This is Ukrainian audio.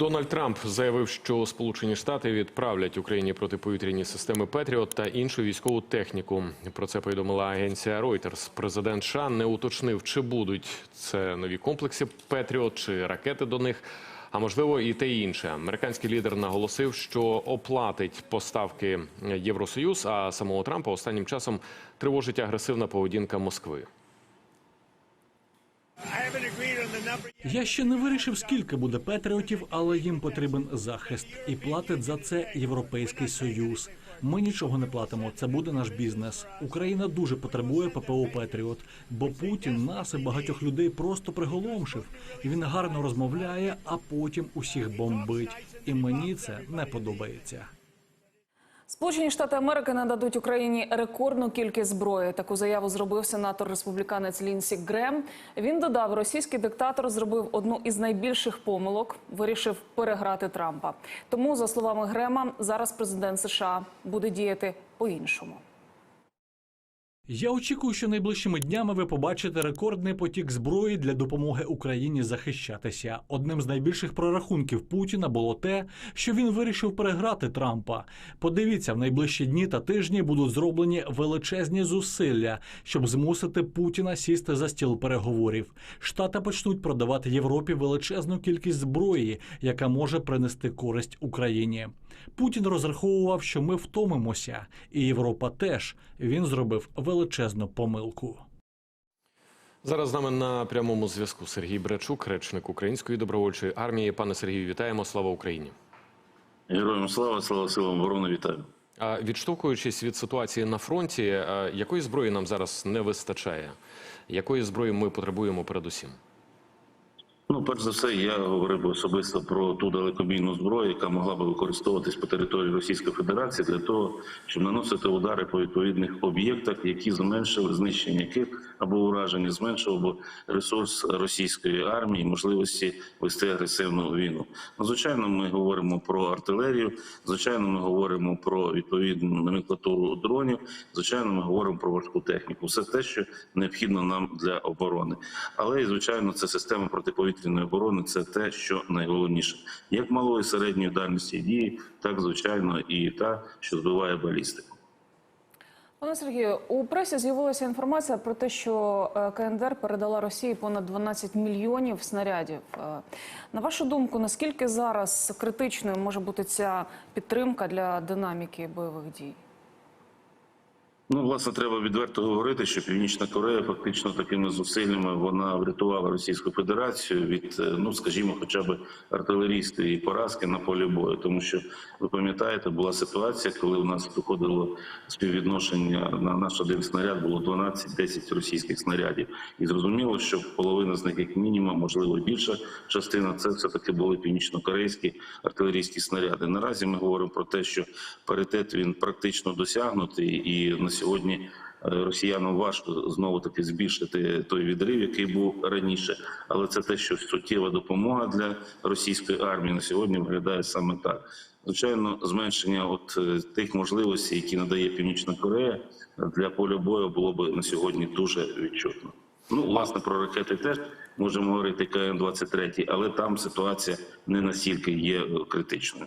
Дональд Трамп заявив, що Сполучені Штати відправлять Україні протиповітряні системи Петріот та іншу військову техніку. Про це повідомила агенція Reuters. Президент США не уточнив, чи будуть це нові комплекси Петріот чи ракети до них. А можливо, і те інше. Американський лідер наголосив, що оплатить поставки Євросоюз. А самого Трампа останнім часом тривожить агресивна поведінка Москви. Я ще не вирішив, скільки буде патріотів, але їм потрібен захист, і платить за це Європейський Союз. Ми нічого не платимо. Це буде наш бізнес. Україна дуже потребує ППО Петріот, бо Путін нас і багатьох людей просто приголомшив. Він гарно розмовляє, а потім усіх бомбить. І мені це не подобається. Сполучені Штати Америки нададуть Україні рекордну кількість зброї. Таку заяву зробив сенатор республіканець Лінсі Грем. Він додав, російський диктатор зробив одну із найбільших помилок, вирішив переграти Трампа. Тому, за словами Грема, зараз президент США буде діяти по-іншому. Я очікую, що найближчими днями ви побачите рекордний потік зброї для допомоги Україні захищатися. Одним з найбільших прорахунків Путіна було те, що він вирішив переграти Трампа. Подивіться, в найближчі дні та тижні будуть зроблені величезні зусилля, щоб змусити Путіна сісти за стіл переговорів. Штати почнуть продавати Європі величезну кількість зброї, яка може принести користь Україні. Путін розраховував, що ми втомимося, і Європа теж. Він зробив величезну помилку. Зараз з нами на прямому зв'язку Сергій Брачук, речник Української добровольчої армії. Пане Сергію, вітаємо! Слава Україні! Героям слава, слава силам оборони, вітаю. А відштовхуючись від ситуації на фронті, якої зброї нам зараз не вистачає? Якої зброї ми потребуємо передусім? Ну, перш за все, я говорив би особисто про ту далекобійну зброю, яка могла би використовуватись по території Російської Федерації для того, щоб наносити удари по відповідних об'єктах, які зменшили знищення яких або ураження зменшило б ресурс російської армії, можливості вести агресивну війну. Ну, звичайно, ми говоримо про артилерію. Звичайно, ми говоримо про відповідну номенклатуру дронів. Звичайно, ми говоримо про важку техніку. Все те, що необхідно нам для оборони. Але звичайно, це система протиповітряної оборони. Це те, що найголовніше, як малої середньої дальності дії, так звичайно, і та, що збиває балістику. Пане Сергію, у пресі з'явилася інформація про те, що е, КНДР передала Росії понад 12 мільйонів снарядів. Е, На вашу думку, наскільки зараз критичною може бути ця підтримка для динаміки бойових дій? Ну, власне, треба відверто говорити, що Північна Корея фактично такими зусиллями вона врятувала Російську Федерацію від, е, ну скажімо, хоча б артилерійської поразки на полі бою. Тому що ви пам'ятаєте, була ситуація, коли у нас доходило співвідношення на наш один снаряд було 12-10 російських снарядів, і зрозуміло, що половина з них, як мінімум, можливо, більша частина, це все таки були північнокорейські артилерійські снаряди. Наразі ми говоримо про те, що паритет він практично досягнутий, і на сьогодні е, росіянам важко знову таки збільшити той відрив, який був раніше. Але це те, що суттєва допомога для російської армії на сьогодні виглядає саме так. Звичайно, зменшення от е, тих можливостей, які надає Північна Корея для поля бою, було б на сьогодні дуже відчутно. Ну, власне, про ракети теж можемо говорити КН-23, але там ситуація не настільки є е, критичною.